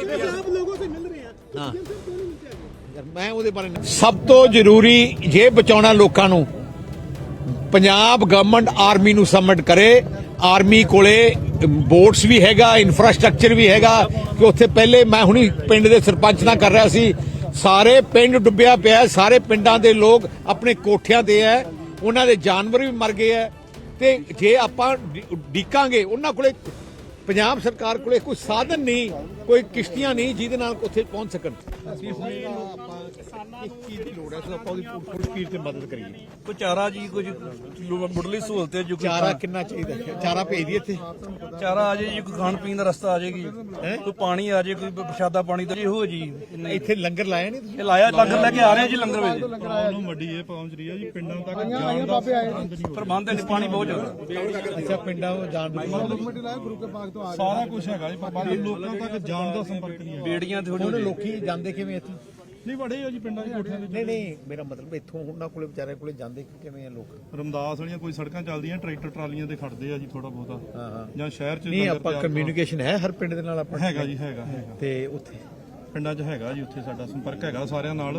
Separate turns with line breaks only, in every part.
आप लोगों से मिल रहे हैं
हाँ।
ये सब क्यों नहीं मिलते आगे?
ਯਾਰ ਮੈਂ ਉਹਦੇ ਬਾਰੇ ਨਹੀਂ- ਸਭ ਤੋਂ ਜ਼ਰੂਰੀ ਜੇ ਬਚਾਉਣਾ ਲੋਕਾਂ ਨੂੰ ਪੰਜਾਬ ਗਵਰਨਮੈਂਟ ਆਰਮੀ ਨੂੰ ਸਬਮਿਟ ਕਰੇ ਆਰਮੀ ਕੋਲੇ ਬੋਟਸ ਵੀ ਹੈਗਾ ਇਨਫਰਾਸਟ੍ਰਕਚਰ ਵੀ ਹੈਗਾ ਕਿ ਉੱਥੇ ਪਹਿਲੇ ਮੈਂ ਹੁਣੀ ਪਿੰਡ ਦੇ ਸਰਪੰਚ ਨਾਲ ਕਰ ਰਿਹਾ ਸੀ ਸਾਰੇ ਪਿੰਡ ਡੁੱਬਿਆ ਪਿਆ ਹੈ, ਸਾਰੇ ਪਿੰਡਾਂ ਦੇ ਲੋਕ ਆਪਣੇ ਕੋਠਿਆਂ ਤੇ ਹੈ ਉਹਨਾਂ ਦੇ ਜਾਨਵਰ ਵੀ ਮਰ ਗਏ ਹੈ ਤੇ ਜੇ ਆਪਾਂ ਡੀ- ਡੀਕਾਂਗੇ ਉਹਨਾਂ ਕੋਲੇ ਪੰਜਾਬ ਸਰਕਾਰ ਕੋਲੇ ਕੋਈ ਸਾਧਨ ਨਹੀਂ ਕੋਈ ਕਿਸ਼ਤੀਆਂ ਨਹੀਂ ਜਿਹਦੇ ਨਾਲ ਉੱਥੇ ਪਹੁੰਚ ਸਕਣ। ਆਪਾਂ ਇਸ ਚੀਜ਼ ਦੀ ਲੋੜ ਹੈ ਸੋ ਆਪਾਂ ਉਹਦੀ ਫੁੱਲ ਸਪੀਡ ਤੇ ਮਦਦ ਕਰੀਏ।
ਕੋਈ ਚਾਰਾ ਜੀ ਕੁਝ ਲੋ- ਮੁੱਢਲੀ ਸਹੂਲਤ ਹੈ ਜੋ ਕੋਈ
ਚਾਰਾ ਕਿੰਨਾ ਚਾਹੀਦਾ ਹੈ? ਚਾਰਾ ਭੇਜ ਦੀ ਇੱਥੇ।
ਚਾਰਾ ਆ ਜਾਏ ਜੀ ਕੋਈ ਖਾਣ ਪੀਣ ਦਾ ਰਸਤਾ ਆ ਜਾਏਗੀ। ਕੋਈ ਪਾਣੀ ਆ ਜਾਏ ਕੋਈ ਪ੍ਰਸ਼ਾਦਾ ਪਾਣੀ ਦਾ ਜੀ ਹੋ ਜੀ। ਨਹੀਂ
ਇੱਥੇ ਲੰਗਰ ਲਾਇਆ ਨਹੀਂ ਤੁਸੀਂ?
ਇਹ ਲਾਇਆ ਲੰਗਰ ਲੈ ਕੇ ਆ ਰਹੇ ਆ ਜੀ ਲੰਗਰ ਵਿੱਚ।
ਪ੍ਰੋਬਲਮ ਵੱਡੀ ਇਹ ਪਹੁੰਚ ਰਹੀ ਹੈ ਜੀ ਪਿੰਡਾਂ ਤੱਕ ਜਾਣ ਦਾ ਪ੍ਰਬੰਧ ਨਹੀਂ ਹੋ
ਪ੍ਰਬੰਧ ਹੈ ਜੀ, ਪਾਣੀ ਬਹੁਤ ਜ਼ਿਆਦਾ।
ਅੱਛਾ ਪਿੰਡਾਂ ਨੂੰ ਜਾਣ ਦੀ
ਰਿਹਾ ਸਾਰਾ ਕੁਝ ਹੈਗਾ ਜੀ ਪ੍ਰਬੰਧ ਲੋਕਾਂ ਤੱਕ ਜਾਣ ਦਾ ਸੰਪਰਕ ਨਹੀਂ ਹੈ।
ਬੇੜੀਆਂ ਥੋੜੀ
ਹੁਣ ਲੋਕੀ ਜਾਂਦੇ ਕਿਵੇਂ ਇੱਥੋਂ?
ਨਹੀਂ ਵੜੇ ਆ ਜੀ ਪਿੰਡਾਂ ਦੇ ਕੋਠਿਆਂ ਦੇ
ਨਹੀਂ ਨਹੀਂ ਮੇਰਾ ਮਤਲਬ ਇੱਥੋਂ ਉਹਨਾਂ ਕੋਲੇ ਵਿਚਾਰਿਆਂ ਕੋਲੇ ਜਾਂਦੇ ਕਿਵੇਂ ਆ ਲੋਕ?
ਰਮਦਾਸ ਵਾਲੀਆਂ ਕੋਈ ਸੜਕਾਂ ਚੱਲਦੀਆਂ ਟਰੈਕਟਰ ਟਰਾਲੀਆਂ ਤੇ ਖੜਦੇ ਆ ਜੀ ਥੋੜਾ ਬਹੁਤਾ।
ਹਾਂ ਹਾਂ।
ਜਾਂ ਸ਼ਹਿਰ ਚ
ਨਹੀਂ ਆਪਾਂ ਕਮਿਊਨੀਕੇਸ਼ਨ ਹੈ ਹਰ ਪਿੰਡ ਦੇ ਨਾਲ ਆਪਾਂ
ਹੈਗਾ ਜੀ। ਹੈਗਾ ਹੈਗਾ।
ਤੇ ਉੱਥੇ
ਪਿੰਡਾਂ 'ਚ ਹੈਗਾ ਜੀ ਉੱਥੇ ਸਾਡਾ ਸੰਪਰਕ ਹੈਗਾ ਸਾਰਿਆਂ ਨਾਲ।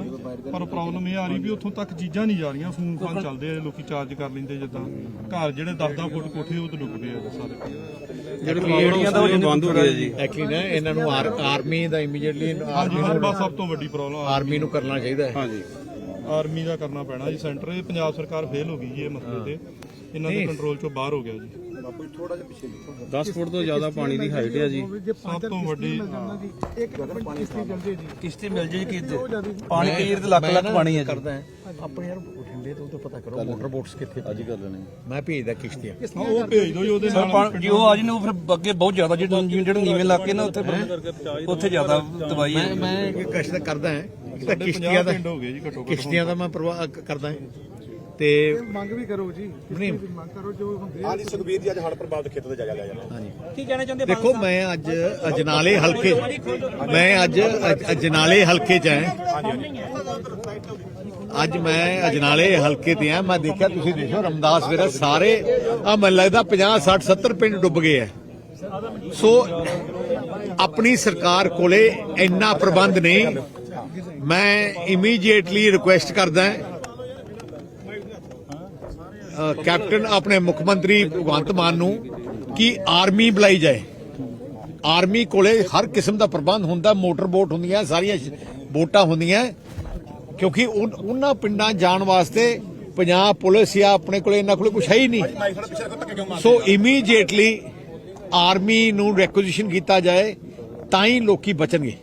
ਪਰ ਪ੍ਰੋਬਲਮ ਇਹ ਆ ਰਹੀ ਵੀ ਉੱਥੋਂ ਤੱਕ ਚੀਜ਼ਾਂ ਨਹੀਂ ਜਾ ਰਹੀਆਂ ਫੋਨ ਫਾਨ ਚੱਲਦੇ ਆ ਲੋਕੀ ਚਾਰਜ ਕਰ ਲੈਂਦੇ ਜਿੱਦਾਂ। ਘਰ ਜਿਹੜੇ 10-10 ਫੁੱਟ ਕੋਠੇ ਉਹ ਤੇ ਡੁੱਬ ਗਏ ਆ ਸਾਰੇ।
ਬੇੜੀਆਂ ਦਾ ਉਹ ਬੰਦ ਹੋ ਗਿਆ ਜੀ।
ਐਕਚੁਅਲੀ ਨਾ ਇਹਨਾਂ ਨੂੰ ਆਰ- ਆਰਮੀ ਦਾ ਇਮੀਡੀਏਟਲੀ
ਹਾਂ ਬਸ ਸਭ ਤੋਂ ਵੱਡੀ ਪ੍ਰੋਬਲਮ
ਆਰਮੀ ਨੂੰ ਕਰਨਾ ਚਾਹੀਦਾ ਹੈ।
ਹਾਂਜੀ।
ਆਰਮੀ ਦਾ ਕਰਨਾ ਪੈਣਾ ਜੀ ਸੈਂਟਰ ਇਹ ਪੰਜਾਬ ਸਰਕਾਰ ਫੇਲ ਹੋ ਗਈ ਜੀ ਇਹ ਮਸਲੇ ਤੇ। ਇਹਨਾਂ ਦੇ ਕੰਟਰੋਲ ਚੋਂ ਬਾਹਰ ਹੋ ਗਿਆ ਜੀ।
10 ਫੁੱਟ ਤੋਂ ਜ਼ਿਆਦਾ ਪਾਣੀ ਦੀ ਹਾਈਟ ਹੈ ਜੀ।
ਸਭ ਤੋਂ ਵੱਡੀ
ਕਿਸ਼ਤੀ ਮਿਲ ਜੇ ਕਿ ਪਾਣੀ ਕਈ ਤੇ ਲੱਖ ਲੱਖ ਪਾਣੀ ਹੈ ਜੀ।
ਕਰਦਾ ਹੈ। ਆਪਣੇ ਯਾਰ ਬਠਿੰਡੇ ਤੋਂ ਤਾਂ ਪਤਾ ਕਰੋ ਮੋਟਰ ਬੋਟਸ ਕਿੱਥੇ ਅੱਜ ਕਰ ਲੈਣੇ ਮੈਂ ਭੇਜਦਾ ਕਿਸ਼ਤੀਆਂ।
ਹਾਂ, ਉਹ ਭੇਜ ਦਿਓ ਜੀ ਉਹਦੇ ਨਾਲ
ਜੇ ਉਹ ਆ ਜੀ ਨੂੰ ਫਿਰ ਅੱਗੇ ਬਹੁਤ ਜ਼ਿਆਦਾ ਜਿਹੜੇ ਜਿਹੜੇ ਨੀਵੇਂ ਇਲਾਕੇ ਨੇ ਉੱਥੇ ਉੱਥੇ ਜ਼ਿਆਦਾ ਤਬਾਹੀ ਹੈ
ਮੈਂ ਕਸ਼ਟ ਕਰਦਾ ਹਾਂ। ਕਿਸ਼ਤੀਆਂ
50
ਦਾ
ਪਿੰਡ ਹੋ ਗਏ ਜੀ ਘੱਟੋ ਘੱਟ
ਕਿਸ਼ਤੀਆਂ ਦਾ ਮੈਂ ਪ੍ਰਵਾਹ ਕਰਦਾ ਹਾਂ। ਤੇ
ਮੰਗ ਵੀ ਕਰੋ ਜੀ
ਨਹੀਂ।
ਮੰਗ ਕਰੋ ਜੋ ਹੁੰਦੇ
ਹਾਂਜੀ ਸੁਖਬੀਰ ਜੀ ਅੱਜ ਹੜ੍ਹ ਪ੍ਰਭਾਵਿਤ ਖੇਤਾਂ ਤੇ ਜਾਇਆ ਲਿਆ ਜਾਣਾ
ਕੀ ਕਹਿਣਾ ਚਾਹੁੰਦੇ
ਦੇਖੋ ਮੈਂ ਅੱਜ ਅਜਨਾਲੇ ਹਲਕੇ ਮੈਂ ਅੱਜ ਅਜ- ਅਜਨਾਲੇ ਹਲਕੇ ਚ ਹਾਂ। ਅੱਜ ਮੈਂ ਅਜਨਾਲੇ ਹਲਕੇ ਤੇ ਆ ਮੈਂ ਦੇਖਿਆ ਤੁਸੀਂ ਦੇਖੋ ਰਮਦਾਸ ਵੀਰਾ ਸਾਰੇ ਆ ਮੈਨੂੰ ਲੱਗਦਾ 50 60 70 ਪਿੰਡ ਡੁੱਬ ਗਏ ਆ। ਸੋ ਆਪਣੀ ਸਰਕਾਰ ਕੋਲੇ ਇੰਨਾ ਪ੍ਰਬੰਧ ਨਹੀਂ। ਮੈਂ ਇਮੀਡੀਏਟਲੀ ਰਿਕੁਐਸਟ ਕਰਦਾ ਹਾਂ ਕੈਪਟਨ ਆਪਣੇ ਮੁੱਖ ਮੰਤਰੀ ਭਗਵੰਤ ਮਾਨ ਨੂੰ ਕਿ ਆਰਮੀ ਬੁਲਾਈ ਜਾਏ। ਆਰਮੀ ਕੋਲੇ ਹਰ ਕਿਸਮ ਦਾ ਪ੍ਰਬੰਧ ਹੁੰਦਾ, ਮੋਟਰ ਬੋਟ ਹੁੰਦੀਆਂ, ਸਾਰੀਆਂ ਬੋਟਾਂ ਹੁੰਦੀਆਂ। ਕਿਉਂਕਿ ਉਨ- ਉਹਨਾਂ ਪਿੰਡਾਂ ਜਾਣ ਵਾਸਤੇ ਪੰਜਾਬ ਪੁਲਿਸ ਜਾਂ ਆਪਣੇ ਕੋਲੇ ਇਹਨਾਂ ਕੋਲੇ ਕੁਝ ਹੈ ਹੀ ਨਹੀਂ। ਸੋ ਇਮੀਡੀਏਟਲੀ ਆਰਮੀ ਨੂੰ ਰੈਕੁਜੀਸ਼ਨ ਕੀਤਾ ਜਾਏ, ਤਾਂ ਹੀ ਲੋਕੀ ਬਚਣਗੇ।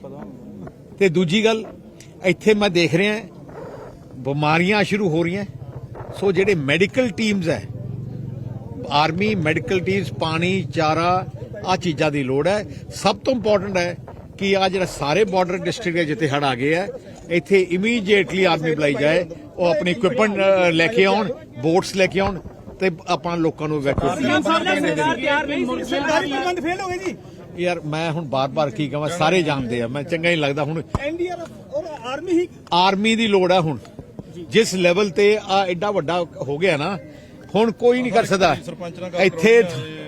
ਤੇ ਦੂਜੀ ਗੱਲ, ਇੱਥੇ ਮੈਂ ਦੇਖ ਰਿਹਾ, ਬਿਮਾਰੀਆਂ ਸ਼ੁਰੂ ਹੋ ਰਹੀਆਂ। ਸੋ ਜਿਹੜੇ ਮੈਡੀਕਲ ਟੀਮਸ ਹੈ ਆਰਮੀ ਮੈਡੀਕਲ ਟੀਮਸ ਪਾਣੀ ਚਾਰਾ ਆ ਚੀਜ਼ਾਂ ਦੀ ਲੋੜ ਹੈ। ਸਭ ਤੋਂ ਇੰਪੋਰਟੈਂਟ ਹੈ ਕਿ ਆ ਜਿਹੜਾ ਸਾਰੇ ਬਾਰਡਰ ਡਿਸਟ੍ਰਿਕਟ ਹੈ ਜਿੱਥੇ ਹੜ ਆ ਗਏ ਹੈ ਇੱਥੇ ਇਮੀਡੀਏਟਲੀ ਆਰਮੀ ਬੁਲਾਈ ਜਾਏ ਉਹ ਆਪਣੀ ਇਕਵਿਪਮੈਂਟ ਲੈ ਕੇ ਆਉਣ ਬੋਟਸ ਲੈ ਕੇ ਆਉਣ ਤੇ ਆਪਣਾ ਲੋਕਾਂ ਨੂੰ evacuate ਕਰਨ
ਸਰਕਾਰੀ ਪ੍ਰਬੰਧ ਫੇਲ ਹੋ ਗਏ ਜੀ।
ਯਾਰ ਮੈਂ ਹੁਣ ਬਾਰ-ਬਾਰ ਕੀ ਕਹਾਂ ਸਾਰੇ ਜਾਣਦੇ ਆ ਮੈਂ ਚੰਗਾ ਹੀ ਲੱਗਦਾ ਹੁਣ।
ਐਨਡੀਆਰਐਫ ਔਰ ਆਰਮੀ ਹੀ
ਆਰਮੀ ਦੀ ਲੋੜ ਹੈ ਹੁਣ। ਜਿਸ ਲੈਵਲ ਤੇ ਆ ਐਡਾ ਵੱਡਾ ਹੋ ਗਿਆ ਨਾ ਹੁਣ ਕੋਈ ਨਹੀਂ ਕਰ ਸਕਦਾ।
ਸਰਪੰਚ ਨਾਲ ਗੱਲ
ਇੱਥੇ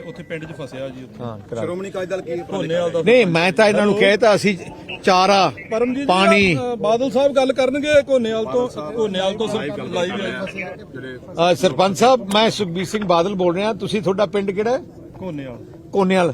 ਉੱਥੇ ਪਿੰਡ 'ਚ ਫਸਿਆ ਜੀ
ਸ਼੍ਰੋਮਣੀ ਅਕਾਲੀ ਦਲ ਕੀ
ਧੋਨੇਵਾਲ ਦਾ
ਨਹੀਂ ਮੈਂ ਤਾਂ ਇਹਨਾਂ ਨੂੰ ਕਹਿਤਾ ਅਸੀਂ ਚਾਰਾ ਪਾਣੀ।
ਬਾਦਲ ਸਾਹਿਬ ਗੱਲ ਕਰਨਗੇ ਕੋਨੇਵਾਲ ਤੋਂ ਕੋਨੇਵਾਲ ਤੋਂ ਲਾਈਵ
ਸਰਪੰਚ ਸਾਹਿਬ ਮੈਂ ਸੁਖਬੀਰ ਸਿੰਘ ਬਾਦਲ ਬੋਲ ਰਿਹਾ ਤੁਸੀਂ ਤੁਹਾਡਾ ਪਿੰਡ ਕਿਹੜਾ ਹੈ?
ਕੋਨੇਵਾਲ
ਕੋਨੇਵਾਲ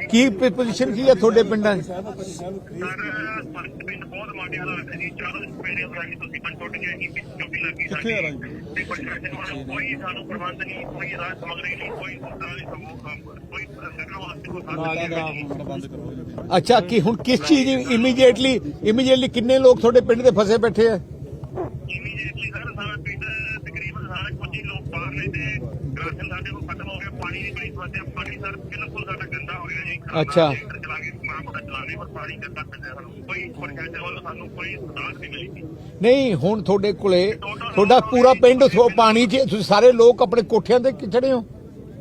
ਕੀ ਪੋਜੀਸ਼ਨ ਕੀ ਹੈ ਤੁਹਾਡੇ ਪਿੰਡਾਂ 'ਚ
ਸਰ ਪਿੰਡ ਬਹੁਤ ਮਾਡਿਆ ਦਾ? ਹੈ ਜੀ ਚਾਰੋਂ ਪਿੰਡਾਂ ਦਾ ਹੀ ਤੁਸੀਂ ਕੰਟਰੋਲ ਨਹੀਂ ਕੀ ਡਿਊਟੀ ਲੱਗੀ
ਕਿੱਥੇ ਆ
ਸਾਡੀ ਤੇ ਪ੍ਰਸ਼ਾਸਨ ਵੱਲੋਂ ਕੋਈ ਸਾਨੂੰ ਪ੍ਰਬੰਧ ਨਹੀਂ ਕੋਈ ਰਾਜ ਸਮਗਰੀ ਨਹੀਂ ਕੋਈ ਸਰਕਾਰ ਦੀ ਸਮੂਹ ਕੰਮ ਕੋਈ ਸਰਕਾਰ ਵਾਸਤੇ ਕੋਈ ਸਾਧਨ ਨਹੀਂ। ਹੈ ਜੀ।
ਬੰਦ ਕਰੋ
ਅੱਛਾ ਕੀ ਹੁਣ ਕਿਸ ਚੀਜ਼ ਇਮੀਡੀਏਟਲੀ ਇਮੀਡੀਏਟਲੀ ਕਿੰਨੇ ਲੋਕ ਤੁਹਾਡੇ ਪਿੰਡ ਦੇ ਫਸੇ ਬੈਠੇ ਆ?
ਇਮੀਡੀਏਟਲੀ ਸਰ ਸਾਰਾ ਪਿੰਡ ਤਕਰੀਬਨ ਸਾਰੇ ਕੁਝ ਹੀ ਲੋਕ ਬਾਹਰ ਨੇ ਤੇ ਰਾਸ਼ਨ ਸਾਡੇ ਕੋਲ ਖਤਮ ਹੋ ਗਿਆ ਪਾਣੀ ਦੀ ਬੜੀ ਸਮੱਸਿਆ ਪਾਣੀ ਸਰ ਬਿਲਕੁਲ ਸਾਡਾ ਗੰਦਾ ਹੋ ਗਿਆ ਜੀ
ਅੱਛਾ।
ਮੋਟਰ ਚਲਾ ਕੇ ਮਾਂ ਮੋਟਰ ਚਲਾਣੇ ਪਰ ਪਾਣੀ ਗੰਦਾ ਪੈਂਦਾ ਸਾਨੂੰ ਕੋਈ ਪੰਚਾਇਤ ਵੱਲੋਂ ਸਾਨੂੰ ਕੋਈ ਸੁਧਾਰ ਨਹੀਂ ਮਿਲੀ ਜੀ।
ਨਹੀਂ ਹੁਣ ਤੁਹਾਡੇ ਕੋਲੇ ਤੁਹਾਡਾ ਪੂਰਾ ਪਿੰਡ ਥੋ- ਪਾਣੀ 'ਚ ਤੁਸੀਂ ਸਾਰੇ ਲੋਕ ਆਪਣੇ ਕੋਠਿਆਂ ਤੇ ਚੜੇ ਹੋ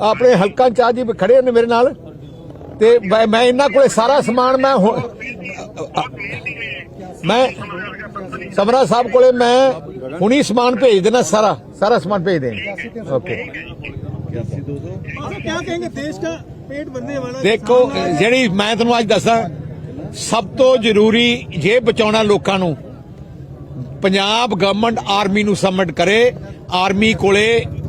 ਆਪਣੇ ਹਲਕਾ ਚਾਹ ਜੀ ਖੜੇ ਨੇ ਮੇਰੇ ਨਾਲ ਤੇ ਮੈਂ ਮੈਂ ਇਹਨਾਂ ਕੋਲੇ ਸਾਰਾ ਸਮਾਨ ਮੈਂ ਹੁਣ- ਮੈਂ ਸਮਰਾ ਸਾਹਿਬ ਕੋਲੇ ਮੈਂ ਹੁਣੀ ਸਮਾਨ ਭੇਜ ਦੇਣਾ ਸਾਰਾ ਸਾਰਾ ਸਮਾਨ ਭੇਜ ਦੇ ਓਕੇ
आप क्या कहेंगे देश का पेट भरने वाला
ਦੇਖੋ ਜਿਹੜੀ ਮੈਂ ਤੁਹਾਨੂੰ ਅੱਜ ਦੱਸਾਂ ਸਭ ਤੋਂ ਜ਼ਰੂਰੀ ਜੇ ਬਚਾਉਣਾ ਲੋਕਾਂ ਨੂੰ ਪੰਜਾਬ ਗਵਰਨਮੈਂਟ ਆਰਮੀ ਨੂੰ ਸਬਮਿਟ ਕਰੇ ਆਰਮੀ ਕੋਲੇ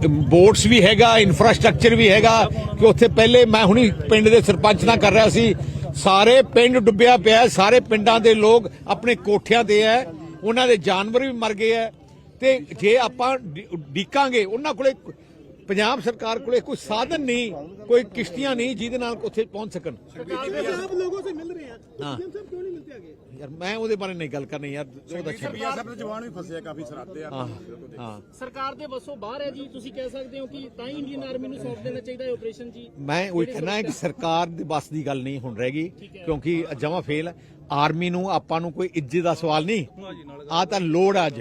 ਬੋਟਸ ਵੀ ਹੈਗਾ ਇਨਫਰਾਸਟ੍ਰਕਚਰ ਵੀ ਹੈਗਾ, ਕਿ ਉੱਥੇ ਪਹਿਲੇ ਮੈਂ ਹੁਣੀ ਪਿੰਡ ਦੇ ਸਰਪੰਚ ਨਾਲ ਕਰ ਰਿਹਾ ਸੀ। ਸਾਰੇ ਪਿੰਡ ਡੁੱਬਿਆ ਪਿਆ, ਸਾਰੇ ਪਿੰਡਾਂ ਦੇ ਲੋਕ ਆਪਣੇ ਕੋਠਿਆਂ ਤੇ ਹੈ ਉਹਨਾਂ ਦੇ ਜਾਨਵਰ ਵੀ ਮਰ ਗਏ ਹੈ ਤੇ ਜੇ ਆਪਾਂ ਡੀਕਾਂਗੇ, ਉਹਨਾਂ ਕੋਲੇ ਪੰਜਾਬ ਸਰਕਾਰ ਕੋਲੇ ਕੋਈ ਸਾਧਨ ਨਹੀਂ ਕੋਈ ਕਿਸ਼ਤੀਆਂ ਨਹੀਂ ਜਿਹਦੇ ਨਾਲ ਉੱਥੇ ਪਹੁੰਚ ਸਕਣ।
ਆਪ ਲੋਗੋ ਸੇ ਮਿਲ ਰਹੇ
ਹਾਂ।
ਪੀਐਮ ਸਾਹਿਬ ਕਿਉਂ ਨਹੀਂ ਮਿਲਤੇ ਆਗੇ
ਯਾਰ ਮੈਂ ਉਹਦੇ ਬਾਰੇ ਨਹੀਂ ਗੱਲ ਕਰਨੀ ਯਾਰ ਉਹਦਾ
ਸਰਕਾਰ ਦੇ ਜਵਾਨ ਬਾਹਰ ਹੈ ਜੀ ਤੁਸੀਂ ਕਹਿ ਸਕਦੇ ਹੋ ਕਿ ਤਾਂ ਹੀ ਇੰਡੀਅਨ ਆਰਮੀ ਸੌਂਪ ਦੇਣਾ ਚਾਹੀਦਾ ਹੈ ਆਪਰੇਸ਼ਨ ਜੀ।
ਮੈਂ ਉਹ ਕਹਿਣਾ ਹੈ ਕਿ ਸਰਕਾਰ ਦੇ ਬਸ ਦੀ ਗੱਲ ਨਹੀਂ ਹੁਣ ਰਹਿ ਗਈ ਕਿਉਂਕਿ ਜਮਾ ਫੇਲ ਆਰਮੀ ਨੂੰ ਆਪਾਂ ਨੂੰ ਕੋਈ ਇੱਜ਼ਤ ਦਾ ਸਵਾਲ ਨਹੀਂ। ਆ ਤਾਂ ਲੋੜ ਅੱਜ।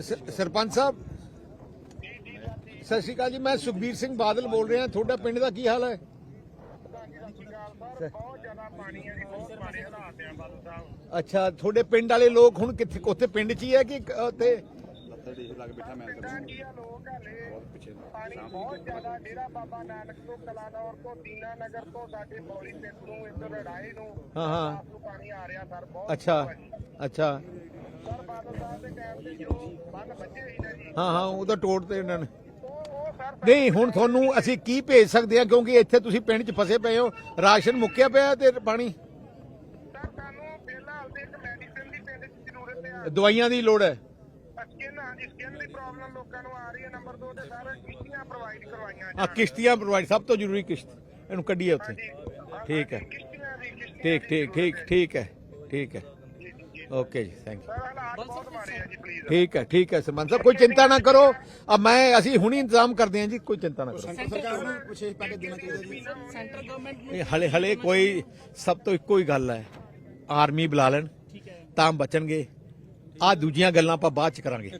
ਸ- ਸਰਪੰਚ ਸਾਹਿਬ। ਸਤਿ ਸ਼੍ਰੀ ਅਕਾਲ ਜੀ ਮੈਂ ਸੁਖਬੀਰ ਸਿੰਘ ਬਾਦਲ ਬੋਲ ਰਿਹਾ ਤੁਹਾਡਾ ਪਿੰਡ ਦਾ ਕੀ ਹਾਲ ਹੈ?
ਬਹੁਤ ਜ਼ਿਆਦਾ ਪਾਣੀ ਹੈ ਜੀ ਬਹੁਤ ਮਾੜੇ ਹਾਲਾਤ ਆ ਬਾਦਲ ਸਾਹਿਬ
ਅੱਛਾ ਤੁਹਾਡੇ ਪਿੰਡ ਵਾਲੇ ਲੋਕ ਹੁਣ ਕਿੱਥੇ ਉੱਥੇ ਪਿੰਡ 'ਚ ਹੀ ਹੈ ਕਿ ਉੱਥੇ?
ਕੀ ਆ ਲੋਕ ਹਲੇ ਪਾਣੀ ਬਹੁਤ ਜ਼ਿਆਦਾ ਡੇਰਾ ਬਾਬਾ ਨਾਨਕ ਤੋਂ ਕਲਾਨੌਰ ਤੋਂ ਦੀਨਾ ਨਗਰ ਤੋਂ ਸਾਡੇ ਬੌਲੀ ਪਿੰਡ ਨੂੰ ਇੱਧਰ ਲੜਾਈ ਨੂੰ
ਹਾਂ ਹਾਂ।
ਨੂੰ ਪਾਣੀ ਆ ਰਿਹਾ ਸਰ ਬਹੁਤ
ਅੱਛਾ ਅੱਛਾ।
ਤੇ
ਹਾਂ ਹਾਂ ਉਹਦਾ ਟੋੜ ਤੇ ਇਹਨਾਂ ਨੇ।
ਉਹ ਉਹ
ਨਹੀਂ ਹੁਣ ਤੁਹਾਨੂੰ ਅਸੀਂ ਕੀ ਭੇਜ ਸਕਦੇ ਹਾਂ? ਕਿਉਂਕਿ ਇੱਥੇ ਤੁਸੀਂ ਪਿੰਡ 'ਚ ਫਸੇ ਪਏ ਹੋ। ਰਾਸ਼ਨ ਮੁੱਕਿਆ ਪਿਆ ਤੇ ਪਾਣੀ?
ਤੇ
ਦਵਾਈਆਂ ਦੀ ਲੋੜ ਹੈ?
ਆ ਰਹੀ ਹੈ ਨੰਬਰ 2 ਤੇ ਸਰ ਕਿਸ਼ਤੀਆਂ ਪ੍ਰੋਵਾਈਡ
ਸਭ ਤੋਂ ਜ਼ਰੂਰੀ ਕਿਸ਼ਤ। ਇਹਨੂੰ ਕੱਢੀਏ ਉੱਥੇ। ਠੀਕ ਹੈ। ਠੀਕ ਠੀਕ ਠੀਕ ਠੀਕ ਹੈ। ਠੀਕ ਹੈ। ਓਕੇ ਜੀ ਥੈਂਕ ਯੂ
ਸਰ ਹਾਲਾਤ ਬਹੁਤ ਮਾੜੇ ਆ ਜੀ ਪਲੀਜ਼
ਠੀਕ ਹੈ ਠੀਕ ਹੈ ਸਰਪੰਚ ਸਾਹਿਬ ਕੋਈ ਚਿੰਤਾ ਨਾ ਕਰੋ। ਆ ਮੈਂ ਅਸੀਂ ਹੁਣੀ ਇੰਤਜ਼ਾਮ ਕਰਦੇ ਹਾਂ ਜੀ ਕੋਈ ਚਿੰਤਾ ਨਾ ਕਰੋ।
ਸਰਕਾਰ ਨੂੰ ਵਿਸ਼ੇਸ਼ ਪੈਕੇਜ ਦੇਣਾ ਚਾਹੀਦਾ ਜੀ।
ਸੈਂਟਰ ਗਵਰਨਮੈਂਟ ਨੂੰ
ਇਹ ਹਲੇ ਹਲੇ ਕੋਈ ਸਭ ਤੋਂ ਇੱਕੋ ਹੀ ਗੱਲ ਹੈ ਆਰਮੀ ਬੁਲਾ ਲੈਣ ਤਾਂ ਬਚਣਗੇ। ਆ ਦੂਜੀਆਂ ਗੱਲਾਂ ਆਪਾਂ ਬਾਅਦ ਚ ਕਰਾਂਗੇ।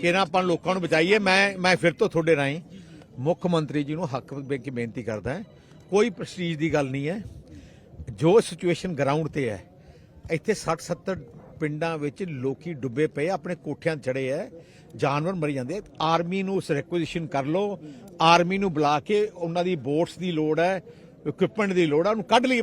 ਕਿਹਨਾਂ ਆਪਾਂ ਲੋਕਾਂ ਨੂੰ ਬਚਾਈਏ ਮੈਂ ਮੈਂ ਫਿਰ ਤੋਂ ਤੁਹਾਡੇ ਰਾਹੀਂ ਮੁੱਖ ਮੰਤਰੀ ਜੀ ਨੂੰ ਹੱਕ ਦੇ ਕੇ ਬੇਨਤੀ ਕਰਦਾ ਹਾਂ। ਕੋਈ ਪ੍ਰੈਸਟੀਜ ਦੀ ਗੱਲ ਨਹੀਂ ਹੈ। ਜੋ ਸਿਚੁਏਸ਼ਨ ਗਰਾਊਂਡ ਤੇ ਹੈ ਇੱਥੇ 60 70 ਪਿੰਡਾਂ ਵਿੱਚ ਲੋਕੀ ਡੁੱਬੇ ਪਏ ਆਪਣੇ ਕੋਠਿਆਂ 'ਤੇ ਚੜੇ ਐ ਜਾਨਵਰ ਮਰੀ ਜਾਂਦੇ ਆਰਮੀ ਨੂੰ ਉਸ ਰਿਕੁਜੀਸ਼ਨ ਕਰ ਲਓ। ਆਰਮੀ ਨੂੰ ਬੁਲਾ ਕੇ ਉਹਨਾਂ ਦੀ ਬੋਟਸ ਦੀ ਲੋੜ ਹੈ ਇਕਵਿਪਮੈਂਟ ਦੀ ਲੋੜ ਹੈ, ਉਹਨੂੰ ਕੱਢ ਲਈ